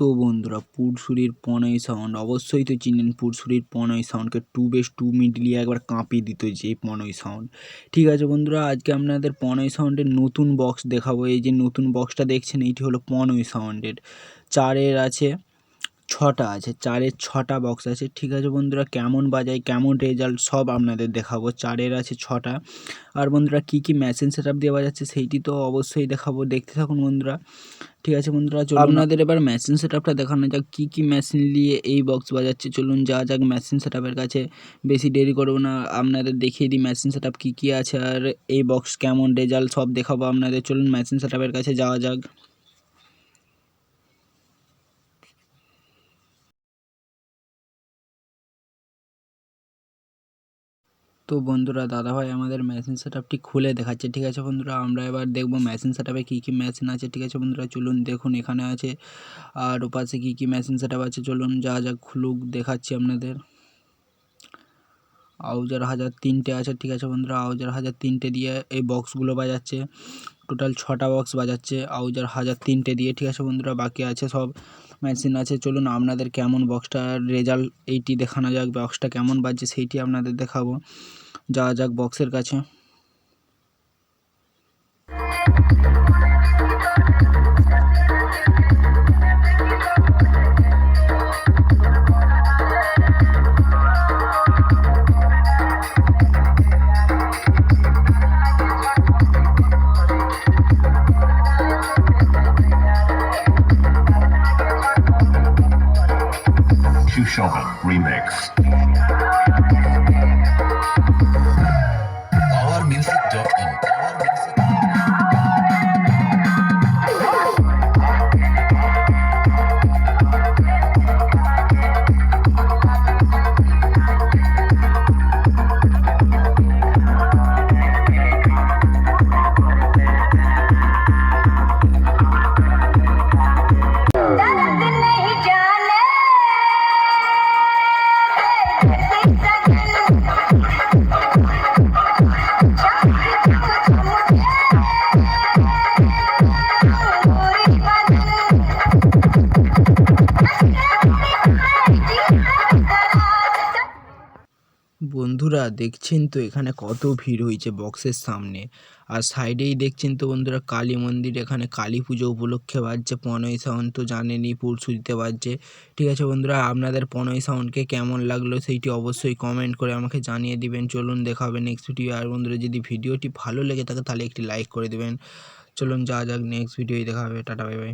তো বন্ধুরা, পুরসুরির পনই সাউন্ড অবশ্যই তো চিনেন পুরসুরির পনই সাউন্ডকে টু বেস টু মিডলি একবার কাঁপিয়ে দিত যে পনই সাউন্ড ঠিক আছে বন্ধুরা, আজকে আপনাদের পনই সাউন্ডের নতুন বক্স দেখাবো। এই যে নতুন বক্সটা দেখছেন, এইটি হলো পনই সাউন্ডের চারের আছে। ছটা আছে চারের ছটা বক্স আছে। ঠিক আছে বন্ধুরা কেমন বাজায় কেমন রেজাল্ট সব আপনাদের দেখাবো। চারের আছে ছটা। আর বন্ধুরা কী কী মেশিন সেট আপ দিয়ে বাজাচ্ছে সেইটি তো অবশ্যই দেখাবো। দেখতে থাকুন বন্ধুরা। ঠিক আছে বন্ধুরা চলুন আপনাদের এবার মেশিন সেট আপটা দেখানো যাক। কী কী মেশিন নিয়ে এই বক্স বাজাচ্ছে? চলুন যা যাক মেশিন সেট আপের কাছে। বেশি দেরি করব না আপনাদের দেখিয়ে দিই মেশিন সেট আপ কী কী আছে। আর এই বক্স কেমন রেজাল্ট সব দেখাবো আপনাদের। চলুন মেশিন সেট আপের কাছে যাওয়া যাক। তো বন্ধুরা, দাদাভাই আমাদের মেশিন সেট আপটি খুলে দেখাচ্ছে, ঠিক আছে বন্ধুরা? আমরা এবার দেখব মেশিন সেট আপে কী কী মেশিন আছে, ঠিক আছে বন্ধুরা? চলুন দেখুন এখানে আছে, আর ওপাশে কী কী মেশিন সেট আছে, চলুন যা যা খুলুক দেখাচ্ছি আপনাদের। আউজার হাজার তিনটে আছে, ঠিক আছে বন্ধুরা? আউজার হাজার তিনটে দিয়ে এই বক্সগুলো বাজাচ্ছে। টোটাল ছটা বক্স বাজাচ্ছে আউজার হাজার তিনটে দিয়ে, ঠিক আছে বন্ধুরা? বাকি আছে সব মেশিন আছে। চলুন আপনাদের কেমন বক্সটার রেজাল্ট এইটি দেখানো যাক বক্সটা কেমন বাজছে সেইটি আপনাদের দেখাবো। যাওয়া যাক বক্সের কাছে Q Shogun Remix. বন্ধুরা, দেখছেন তো এখানে কত ভিড় হয়েছে বক্সের সামনে। আর সাইডেই দেখছেন তো বন্ধুরা, কালী মন্দির, এখানে কালী পুজো উপলক্ষে বাজছে পনেরোই সাউন তো জানেনই, পরশু দিতে বাজছে। ঠিক আছে বন্ধুরা, আপনাদের পনেরোই সাউন্ডকে কেমন লাগল সেইটি অবশ্যই কমেন্ট করে আমাকে জানিয়ে দিবেন। চলুন দেখাবে নেক্সট ভিডিও আর বন্ধুরা, যদি ভিডিওটি ভালো লেগে থাকে, তাহলে একটি লাইক করে দেবেন। চলুন যা যাক নেক্সট ভিডিওই দেখাবে টাটা বাই বাই